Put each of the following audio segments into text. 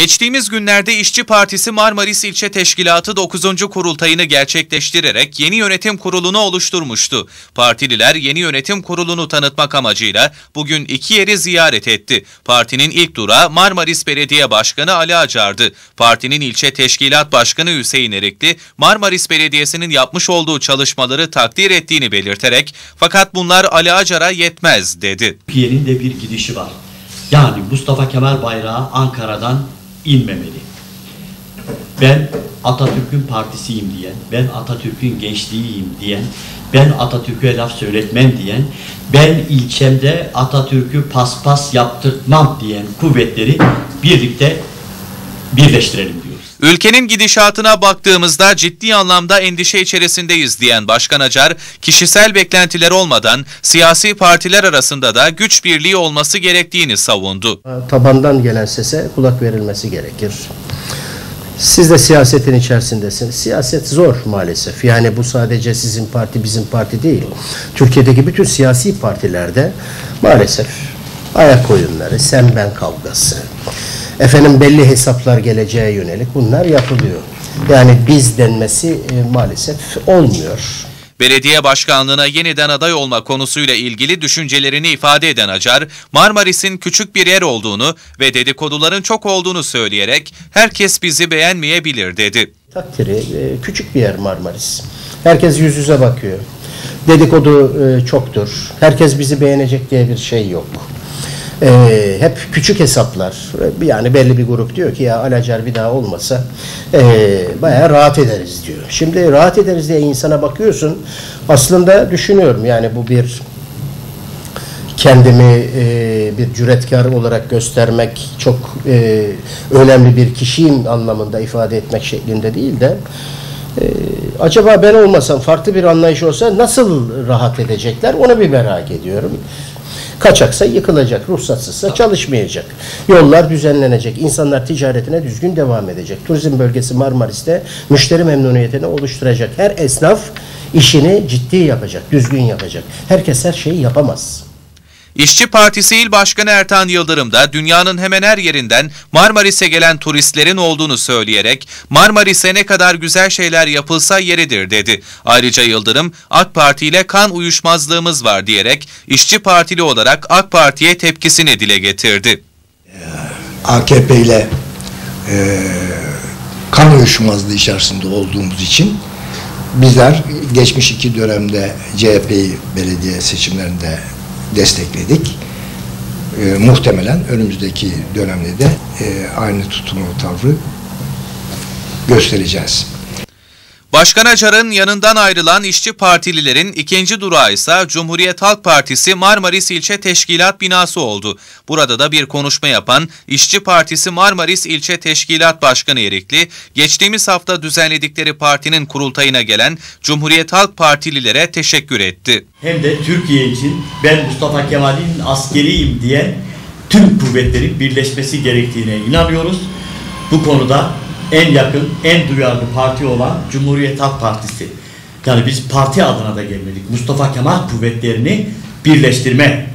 Geçtiğimiz günlerde İşçi Partisi Marmaris İlçe Teşkilatı 9. kurultayını gerçekleştirerek yeni yönetim kurulunu oluşturmuştu. Partililer yeni yönetim kurulunu tanıtmak amacıyla bugün iki yeri ziyaret etti. Partinin ilk durağı Marmaris Belediye Başkanı Ali Acar'dı. Partinin ilçe teşkilat başkanı Hüseyin Erikli, Marmaris Belediyesi'nin yapmış olduğu çalışmaları takdir ettiğini belirterek fakat bunlar Ali Acar'a yetmez dedi. Türkiye'nin de bir gidişi var. Yani Mustafa Kemal bayrağı Ankara'dan inmemeli. Ben Atatürk'ün partisiyim diyen, ben Atatürk'ün gençliğiyim diyen, ben Atatürk'e laf söyletmem diyen, ben ilçemde Atatürk'ü paspas yaptırtmam diyen kuvvetleri birlikte birleştirelim. Ülkenin gidişatına baktığımızda ciddi anlamda endişe içerisindeyiz diyen Başkan Acar, kişisel beklentiler olmadan siyasi partiler arasında da güç birliği olması gerektiğini savundu. tabandan gelen sese kulak verilmesi gerekir. Siz de siyasetin içerisindesiniz. Siyaset zor maalesef. Yani bu sadece sizin parti bizim parti değil. Türkiye'deki bütün siyasi partilerde maalesef ayak oyunları, sen ben kavgası, efendim belli hesaplar geleceğe yönelik bunlar yapılıyor. Yani biz denmesi e, maalesef olmuyor. Belediye başkanlığına yeniden aday olma konusuyla ilgili düşüncelerini ifade eden Acar, Marmaris'in küçük bir yer olduğunu ve dedikoduların çok olduğunu söyleyerek herkes bizi beğenmeyebilir dedi. Takdiri e, küçük bir yer Marmaris. Herkes yüz yüze bakıyor. Dedikodu e, çoktur. Herkes bizi beğenecek diye bir şey yok. E, hep küçük hesaplar. Yani belli bir grup diyor ki ya Alacar bir daha olmasa e, bayağı rahat ederiz diyor. Şimdi rahat ederiz diye insana bakıyorsun. Aslında düşünüyorum yani bu bir kendimi e, bir cüretkar olarak göstermek çok e, önemli bir kişiyim anlamında ifade etmek şeklinde değil de e, acaba ben olmasam farklı bir anlayış olsa nasıl rahat edecekler onu bir merak ediyorum. Kaçaksa yıkılacak, ruhsatsızsa çalışmayacak. Yollar düzenlenecek, insanlar ticaretine düzgün devam edecek. Turizm bölgesi Marmaris'te müşteri memnuniyetini oluşturacak. Her esnaf işini ciddi yapacak, düzgün yapacak. Herkes her şeyi yapamaz. İşçi Partisi İl Başkanı Ertan Yıldırım da dünyanın hemen her yerinden Marmaris'e gelen turistlerin olduğunu söyleyerek Marmaris'e ne kadar güzel şeyler yapılsa yeridir dedi. Ayrıca Yıldırım AK Parti ile kan uyuşmazlığımız var diyerek İşçi Partili olarak AK Parti'ye tepkisini dile getirdi. AKP ile e, kan uyuşmazlığı içerisinde olduğumuz için bizler geçmiş iki dönemde CHP'yi belediye seçimlerinde destekledik. E, muhtemelen önümüzdeki dönemde de e, aynı tutumu tavrı göstereceğiz. Başkan Acar'ın yanından ayrılan işçi partililerin ikinci durağı ise Cumhuriyet Halk Partisi Marmaris İlçe Teşkilat binası oldu. Burada da bir konuşma yapan İşçi Partisi Marmaris İlçe Teşkilat Başkanı Erikli, geçtiğimiz hafta düzenledikleri partinin kurultayına gelen Cumhuriyet Halk Partililere teşekkür etti. Hem de Türkiye için ben Mustafa Kemal'in askeriyim diyen tüm kuvvetlerin birleşmesi gerektiğine inanıyoruz. Bu konuda en yakın, en duyarlı parti olan Cumhuriyet Halk Partisi. Yani biz parti adına da gelmedik. Mustafa Kemal kuvvetlerini birleştirme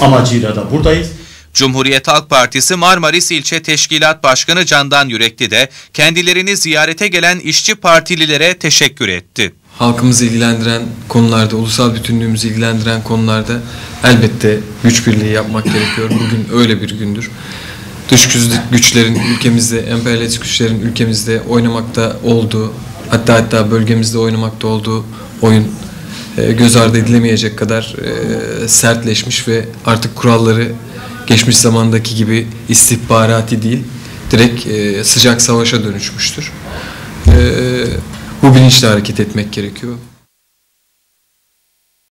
amacıyla da buradayız. Cumhuriyet Halk Partisi Marmaris İlçe Teşkilat Başkanı Candan Yürekli de kendilerini ziyarete gelen işçi partililere teşekkür etti. halkımızı ilgilendiren konularda, ulusal bütünlüğümüzü ilgilendiren konularda elbette güç birliği yapmak gerekiyor. Bugün öyle bir gündür. Dış güç- güçlerin ülkemizde, emperyalist güçlerin ülkemizde oynamakta olduğu, hatta hatta bölgemizde oynamakta olduğu oyun e, göz ardı edilemeyecek kadar e, sertleşmiş ve artık kuralları geçmiş zamandaki gibi istihbarati değil, direkt e, sıcak savaşa dönüşmüştür. Bu bilinçle hareket etmek gerekiyor.